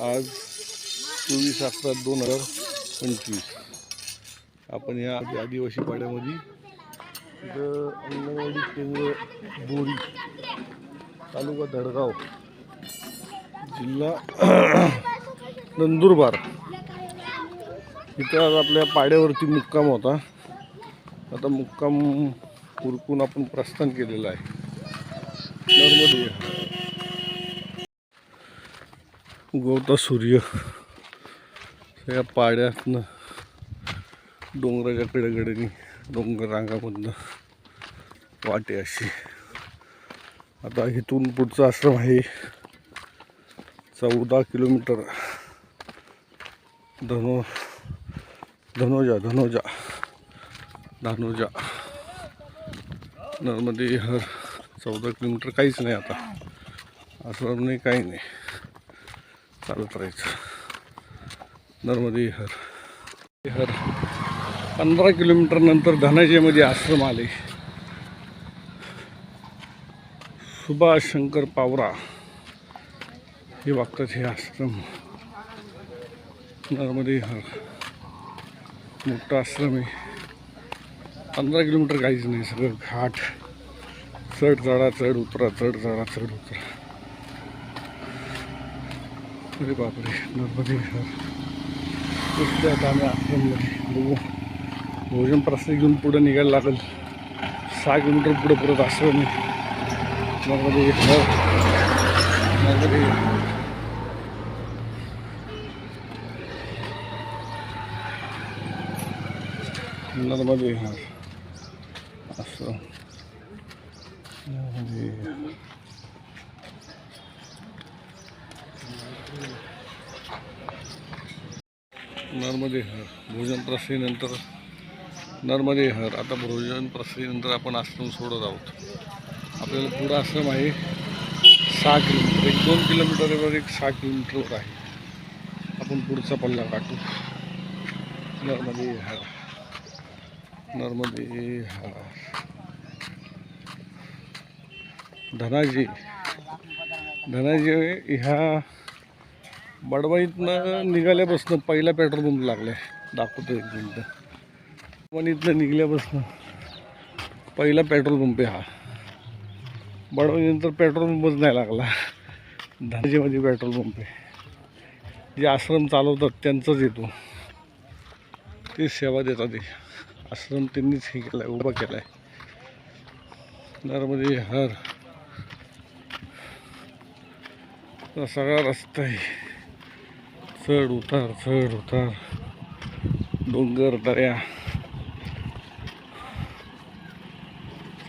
आज चोवीस अकरा दोन हजार पंचवीस. आपण या आदिवासी पाड्यामध्ये इथं अंगणवाडी केंद्र बोरी तालुका धडगाव जिल्हा नंदुरबार. इथं आज आपल्या पाड्यावरती मुक्काम होता. आता मुक्काम उरकून आपण प्रस्थान केलेलं आहे. नर्मदे. उगवता सूर्य या पाड्यातनं डोंगराच्या कडेकडेने डोंगर रांगामधनं वाटे अशी. आता इथून पुढचा आश्रम आहे. चौदा किलोमीटर. धनो धनोजा धनोजा धानोजा. नर्मदे हर. चौदा किलोमीटर काहीच नाही आता. आश्रम नाही काही नाही. चालत राहायचं नर्मदे हर. हर. पंधरा किलोमीटर नंतर आश्रम आले. सुभाष शंकर पावरा हे वागतात हे आश्रम. नर्मदे हर. मोठा आश्रम आहे. पंधरा किलोमीटर काहीच नाही सगळं घाट. चढ चढा चढ उतरा चढ चढा चढ उतरा. अरे बापरे नर्मदे हर कुठे आता आम्ही आश्रममध्ये बघू भोजन प्रसाद घेऊन पुढं निघायला लागेल सहा किलोमीटर पुढं परत आश्रम आहे नर्मदे हर नर्मदे हर. नर्मदे हर असं नर्मदे हर. नर्मदे हर भोजन प्रश्नीनंतर नर्मदे हर आता भोजन प्रश्नीनंतर आपण आश्रम सोडत आहोत. आपल्याला पुढं आश्रम आहे सहा किलोमीटर. एक दोन किलोमीटरवर एक सहा किलोमीटरवर आहे. आपण पुढचा पल्ला काटू नर्मदे हर नर्मदे हर. धनाजी धनाजी ह्या बडवाईतनं निघाल्यापासून पहिला पेट्रोल पंप लागलाय दाखवतो एक मिनटं. बडवाईतनं निघाल्यापासून पहिला पेट्रोल पंप आहे हा. बडवाईनंतर पेट्रोल पंपच नाही लागला. धनजेमध्ये पेट्रोल पंप आहे. जे आश्रम चालवतात त्यांचाच येतो ते. सेवा देतात ते आश्रम त्यांनीच हे केला आहे उभा केला आहे नर्मदे हर. सगळा रस्ता आहे. चढ उतार चढ उतार. डोंगर दऱ्या.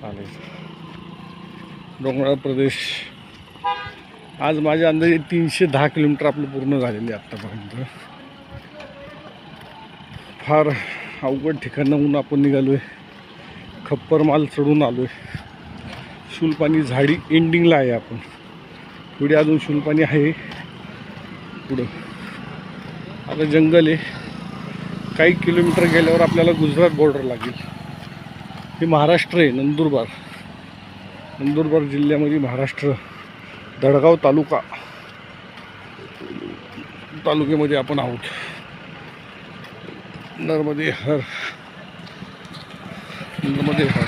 चालेल. डोंगराळ प्रदेश. आज माझ्या अंदाजे तीनशे दहा किलोमीटर आपलं पूर्ण झालेले आहे आत्तापर्यंत. फार अवघड ठिकाणाहून आपण निघालो आहे खप्पर माल चढून आलो आहे शुलपाणी झाडी एंडिंगला आहे आपण. पुढे अजून शुलपाणी आहे. पुढं. आता जंगल आहे. काही किलोमीटर गेल्यावर आपल्याला गुजरात बॉर्डर लागेल. हे महाराष्ट्र आहे नंदुरबार. नंदुरबार जिल्ह्यामध्ये महाराष्ट्र दडगाव तालुका तालुक्यामध्ये आपण आहोत. नर्मदे हर नर्मदे हर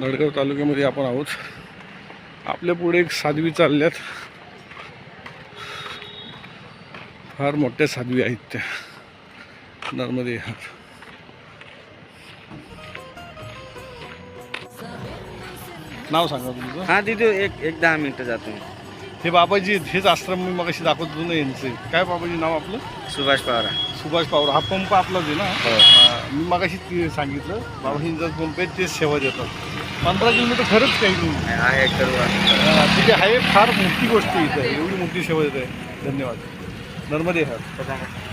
दडगाव तालुक्यामध्ये आपण आहोत. आपल्या पुढे एक साध्वी चालल्यात. फार मोठ्या साध्वी आहेत त्या. नर्मदे हर नाव सांगा तुमचं. हा तिथे एक एक दहा मिनिटं जातो मी. हे बाबाजी हेच आश्रम मी मग दाखवत होतो ना यांचे. काय बाबाजी नाव आपलं? सुभाष पवार. सुभाष पवार. हा पंप आपलाच आहे ना? हो. मी मगाशी ते सांगितलं. बाबाजींचा पंप आहे तेच सेवा देतात. पंधरा किलोमीटर खरंच काही नाही. आहे करू हा, ठीक आहे. फार मोठी गोष्ट आहे इथं. एवढी मोठी सेवा देत आहे. धन्यवाद. नर्मदे हर